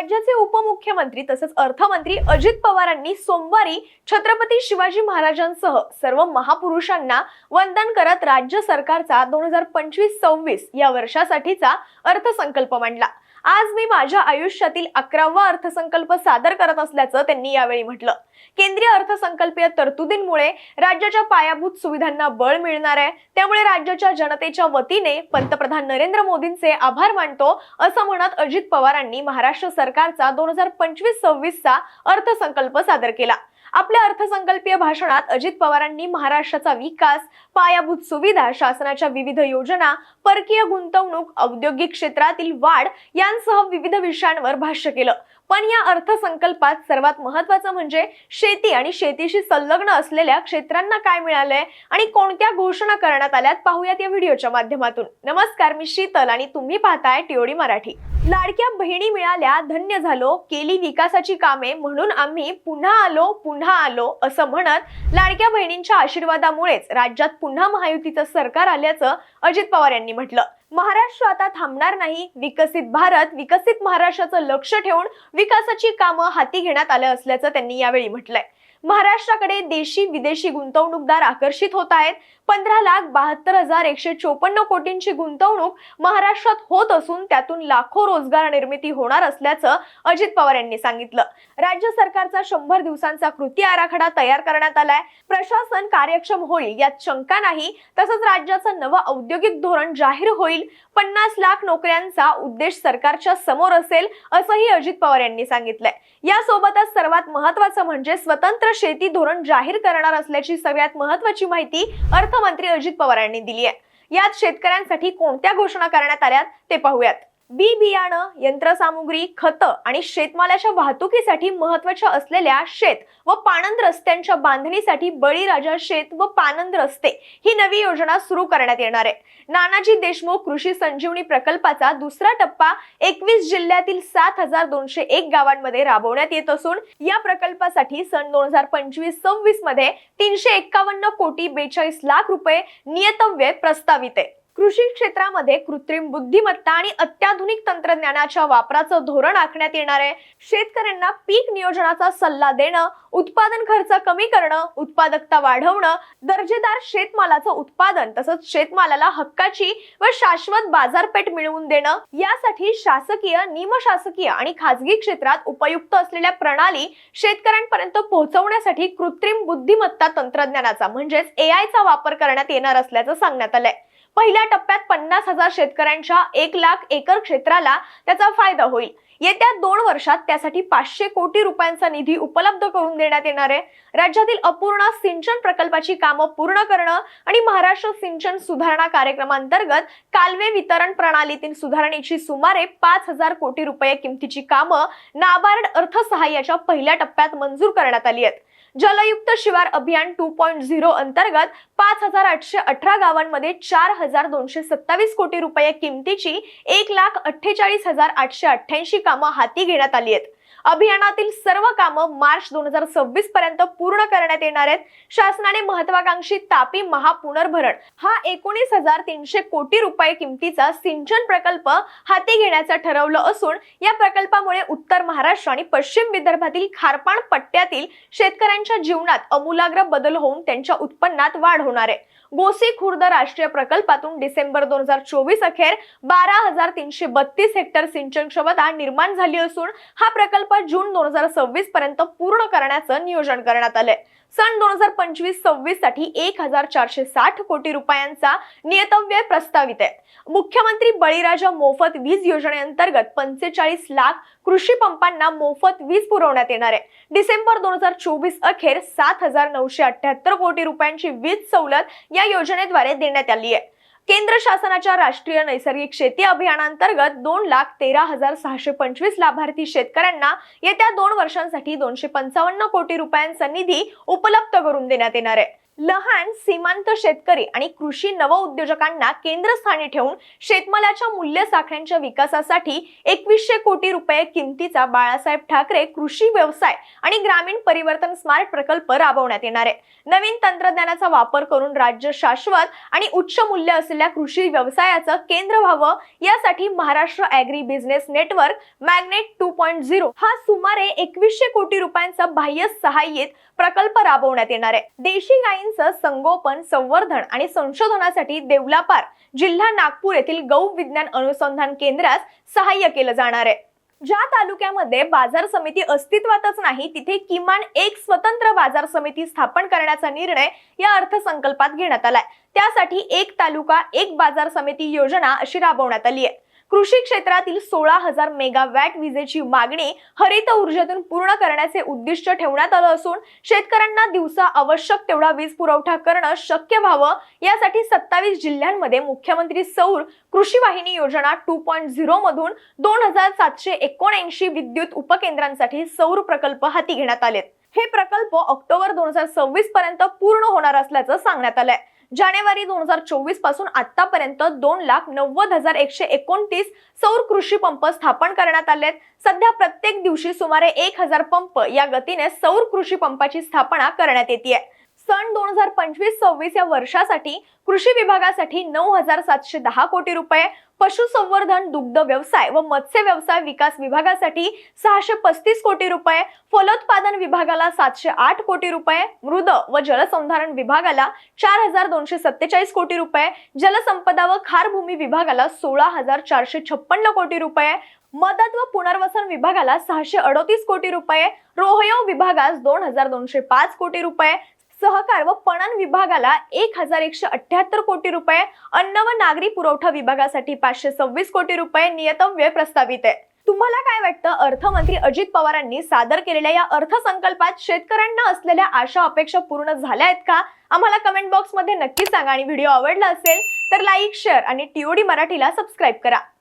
राज्याचे उपमुख्यमंत्री तसंच अर्थमंत्री अजित पवारांनी सोमवारी छत्रपती शिवाजी महाराजांसह सर्व महापुरुषांना वंदन करत राज्य सरकारचा दोन हजार पंचवीस सव्वीस या वर्षासाठीचा अर्थसंकल्प मांडला. आज मी माझ्या आयुष्यातील अकरावा अर्थसंकल्प सादर करत असल्याचं त्यांनी यावेळी म्हटलं. केंद्रीय अर्थसंकल्पीय तरतुदींमुळे राज्याच्या पायाभूत सुविधांना बळ मिळणार आहे. त्यामुळे राज्याच्या जनतेच्या वतीने पंतप्रधान नरेंद्र मोदींचे आभार मानतो असं म्हणत अजित पवारांनी महाराष्ट्र सरकार सरकारचा दोन हजार पंचवीस सव्वीसचा अर्थसंकल्प सादर केला. आपल्या अर्थसंकल्पीय भाषणात अजित पवारांनी महाराष्ट्राचा विकास पायाभूत सुविधा शासनाच्या विविध योजना परकीय गुंतवणूक औद्योगिक क्षेत्रातील वाढ यांसह विविध विषयांवर भाष्य केलं. पण या अर्थसंकल्पात सर्वात महत्वाचं म्हणजे शेती आणि शेतीशी संलग्न असलेल्या क्षेत्रांना काय मिळालंय आणि कोणत्या घोषणा करण्यात आल्यात पाहूयात या व्हिडिओच्या माध्यमातून. नमस्कार मी शीतल आणि तुम्ही पाहताय टिओडी मराठी. लाडक्या बहिणी मिळाल्या धन्य झालो केली विकासाची कामे म्हणून आम्ही पुन्हा आलो पुन्हा आलो असं म्हणत लाडक्या बहिणींच्या आशीर्वादामुळेच राज्यात पुन्हा महायुतीचं सरकार आल्याचं अजित पवार यांनी म्हटलं. महाराष्ट्र आता थांबणार नाही. विकसित भारत विकसित महाराष्ट्राचं लक्ष ठेवून विकासाची कामं हाती घेण्यात आलं असल्याचं त्यांनी यावेळी म्हटलंय. महाराष्ट्राकडे देशी विदेशी गुंतवणूकदार आकर्षित होत आहेत. पंधरा लाख बहात्तर हजार एकशे चोपन्न कोटींची गुंतवणूक महाराष्ट्रात होत असून त्यातून लाखो रोजगार निर्मिती होणार असल्याचं अजित पवार यांनी सांगितलं. राज्य सरकारचा शंभर दिवसांचा कृती आराखडा तयार करण्यात आलाय. प्रशासन कार्यक्षम होईल यात शंका नाही. तसंच राज्याचं नवं औद्योगिक धोरण जाहीर होईल. पन्नास लाख नोकऱ्यांचा उद्देश सरकारच्या समोर असेल असंही अजित पवार यांनी सांगितलंय. यासोबतच सर्वात महत्वाचं म्हणजे स्वतंत्र शेती धोरण जाहीर करणार असल्याची सगळ्यात महत्वाची माहिती अर्थमंत्री अजित पवार यांनी दिली आहे. यात शेतकऱ्यांसाठी कोणत्या घोषणा करण्यात आल्यात ते पाहूयात. बी बियाणं यंत्रसामुग्री खतं आणि शेतमालाच्या वाहतुकीसाठी महत्त्वाच्या असलेल्या शेत व पाणंद रस्त्यांच्या बांधणीसाठी बळीराजा शेत व पाणंद रस्ते ही नवी योजना सुरू करण्यात येणार आहे. नानाजी देशमुख कृषी संजीवनी प्रकल्पाचा दुसरा टप्पा एकवीस जिल्ह्यातील सात हजार दोनशे एक गावांमध्ये राबवण्यात येत असून या प्रकल्पासाठी सन दोन हजार पंचवीस सव्वीसमध्ये तीनशे एक्कावन्न कोटी बेचाळीस लाख रुपये नियतव्य प्रस्तावित आहे. कृषी क्षेत्रामध्ये कृत्रिम बुद्धिमत्ता आणि अत्याधुनिक तंत्रज्ञानाच्या वापराचं धोरण आखण्यात येणार आहे. शेतकऱ्यांना पीक नियोजनाचा सल्ला देणं उत्पादन खर्च कमी करणं उत्पादकता वाढवणं दर्जेदार शेतमालाचं उत्पादन तसंच शेतमालाला हक्काची व शाश्वत बाजारपेठ मिळवून देणं यासाठी शासकीय निमशासकीय आणि खाजगी क्षेत्रात उपयुक्त असलेल्या प्रणाली शेतकऱ्यांपर्यंत पोहोचवण्यासाठी कृत्रिम बुद्धिमत्ता तंत्रज्ञानाचा म्हणजेच एआयचा वापर करण्यात येणार असल्याचं सांगण्यात आलंय. पहिल्या टप्प्यात पन्नास हजार शेतकऱ्यांच्या एक लाख एकर क्षेत्राला त्याचा फायदा होईल. येत्या दोन वर्षात त्यासाठी पाचशे कोटी रुपयांचा निधी उपलब्ध करून देण्यात येणार आहे. राज्यातील अपूर्ण सिंचन प्रकल्पाची कामं पूर्ण करणं आणि महाराष्ट्र सिंचन सुधारणा कार्यक्रमांतर्गत कालवे वितरण प्रणालीतील सुधारणेची सुमारे पाच हजार कोटी रुपये किमतीची कामं नाबार्ड अर्थसहाय्याच्या पहिल्या टप्प्यात मंजूर करण्यात आली आहेत. जलयुक्त शिवार अभियान टू पॉईंट झिरो अंतर्गत पाच हजार आठशे अठरा गावांमध्ये चार हजार दोनशे सत्तावीस कोटी रुपये किमतीची एक लाख अठ्ठेचाळीस हजार आठशे अठ्ठ्याऐंशी कामं हाती घेण्यात आली आहेत. अभियानातील सर्व कामं मार्च दोन हजार सव्वीस पर्यंत पूर्ण करण्यात येणार आहेत. शासनाने महत्वाकांक्षी तापी महापुनर्भरण हा एकोणीस हजार तीनशे कोटी रुपये किमतीचा सिंचन प्रकल्प हाती घेण्याचं ठरवलं असून या प्रकल्पामुळे उत्तर महाराष्ट्र आणि पश्चिम विदर्भातील खारपाण पट्ट्यातील शेतकऱ्यांच्या जीवनात अमूलाग्र बदल होऊन त्यांच्या उत्पन्नात वाढ होणार आहे. गोसी खुर्द राष्ट्रीय प्रकल्पातून डिसेंबर दोन हजार चोवीस अखेर बारा हजार तीनशे बत्तीस हेक्टर सिंचन क्षमता निर्माण झाली असून हा प्रकल्प जून दोन हजार सव्वीस पर्यंत पूर्ण करण्याचं नियोजन करण्यात आलंय. सन दोन हजार पंचवीस सव्वीससाठी एक हजार चारशे साठ कोटी रुपयांचा नियतव्यय प्रस्तावित आहे. मुख्यमंत्री बळीराजा मोफत वीज योजनेअंतर्गत पंचेचाळीस लाख कृषी पंपांना मोफत वीज पुरवण्यात येणार आहे. डिसेंबर दोन हजार चोवीस अखेर सात हजार नऊशे अठ्याहत्तर कोटी रुपयांची वीज सवलत या योजनेद्वारे देण्यात आली आहे. केंद्र शासनाच्या राष्ट्रीय नैसर्गिक शेती अभियानांतर्गत दोन लाख तेरा हजार सहाशे पंचवीस लाभार्थी शेतकऱ्यांना येत्या दोन वर्षांसाठी दोनशे पंचावन्न कोटी रुपयांचा निधी उपलब्ध करून देण्यात येणार आहे. लहान सीमांत शेतकरी आणि कृषी नवउद्योजकांना केंद्रस्थानी ठेवून शेतमालाच्या मूल्य साखळ्यांच्या विकासासाठी एकवीसशे कोटी रुपये किमतीचा बाळासाहेब ठाकरे कृषी व्यवसाय आणि ग्रामीण परिवर्तन स्मार्ट प्रकल्प राबवण्यात येणार आहे. नवीन तंत्रज्ञानाचा वापर करून राज्य शाश्वत आणि उच्च मूल्य असलेल्या कृषी व्यवसायाचं केंद्र व्हावं यासाठी Maharashtra agri business network magnet two point zero हा सुमारे एकवीसशे कोटी रुपयांचा बाह्य सहाय्यित प्रकल्प राबवण्यात येणार आहे. देशी गायींचं संगोपन संवर्धन आणि संशोधनासाठी देवलापार जिल्हा नागपूर येथील गौ विज्ञान अनुसंधान केंद्रास सहाय्य केलं जाणार आहे. ज्या तालुक्यामध्ये बाजार समिती अस्तित्वातच नाही तिथे किमान एक स्वतंत्र बाजार समिती स्थापन करण्याचा निर्णय या अर्थसंकल्पात घेण्यात आलाय. त्यासाठी एक तालुका एक बाजार समिती योजना अशी राबवण्यात आली आहे. कृषी क्षेत्रातील सोळा हजार मेगावॅट विजेची मागणी हरित ऊर्जेतून पूर्ण करण्याचे उद्दिष्ट ठेवण्यात आलं असून शेतकऱ्यांना दिवसा आवश्यक तेवढा वीज पुरवठा करणं शक्य व्हावं यासाठी सत्तावीस जिल्ह्यांमध्ये मुख्यमंत्री सौर कृषी वाहिनी योजना टू पॉईंट झिरो मधून दोन हजार सातशे एकोणऐंशी विद्युत उपकेंद्रांसाठी सौर प्रकल्प हाती घेण्यात आलेत. हे प्रकल्प ऑक्टोबर दोन हजार सव्वीस पर्यंत पूर्ण होणार असल्याचं सांगण्यात आलंय. जानेवारी दोन हजार चोवीसपासून आतापर्यंत दोन लाख नव्वद हजार एकशे एकोणतीस सौर कृषी पंप स्थापन करण्यात आलेत सध्या प्रत्येक दिवशी सुमारे एक हजार पंप या गतीने सौर कृषी पंपाची स्थापना करण्यात येते सन दोन हजार पंचवीस सव्वीस या वर्षासाठी कृषी विभागासाठी नऊ हजार सातशे दहा कोटी रुपये पशुसंवर्धन दुग्ध व्यवसाय व मत्स्य व्यवसाय विकास विभागासाठी सहाशे पस्तीस कोटी रुपये फलोत्पादन विभागाला सातशे आठ कोटी रुपये मृद व जलसंधारण विभागाला चार हजार दोनशे सत्तेचाळीस कोटी रुपये जलसंपदा व खारभूमी विभागाला सोळा हजार चारशे छप्पन्न कोटी रुपये मदत व पुनर्वसन विभागाला सहाशे अडोतीस कोटी रुपये रोहयो विभागास दोन हजार दोनशे पाच कोटी रुपये सहकार व पणन विभागाला एक हजार एकशे अठ्याहत्तर कोटी रुपये अन्न व नागरी पुरवठा विभागासाठी पाचशे सव्वीस कोटी रुपये नियतव्य प्रस्तावित आहे. तुम्हाला काय वाटतं? अर्थमंत्री अजित पवारांनी सादर केलेल्या या अर्थसंकल्पात शेतकऱ्यांना असलेल्या आशा अपेक्षा पूर्ण झाल्या आहेत का? आम्हाला कमेंट बॉक्समध्ये नक्की सांगा आणि व्हिडिओ आवडला असेल तर लाईक शेअर आणि टीओडी मराठीला सबस्क्राईब करा.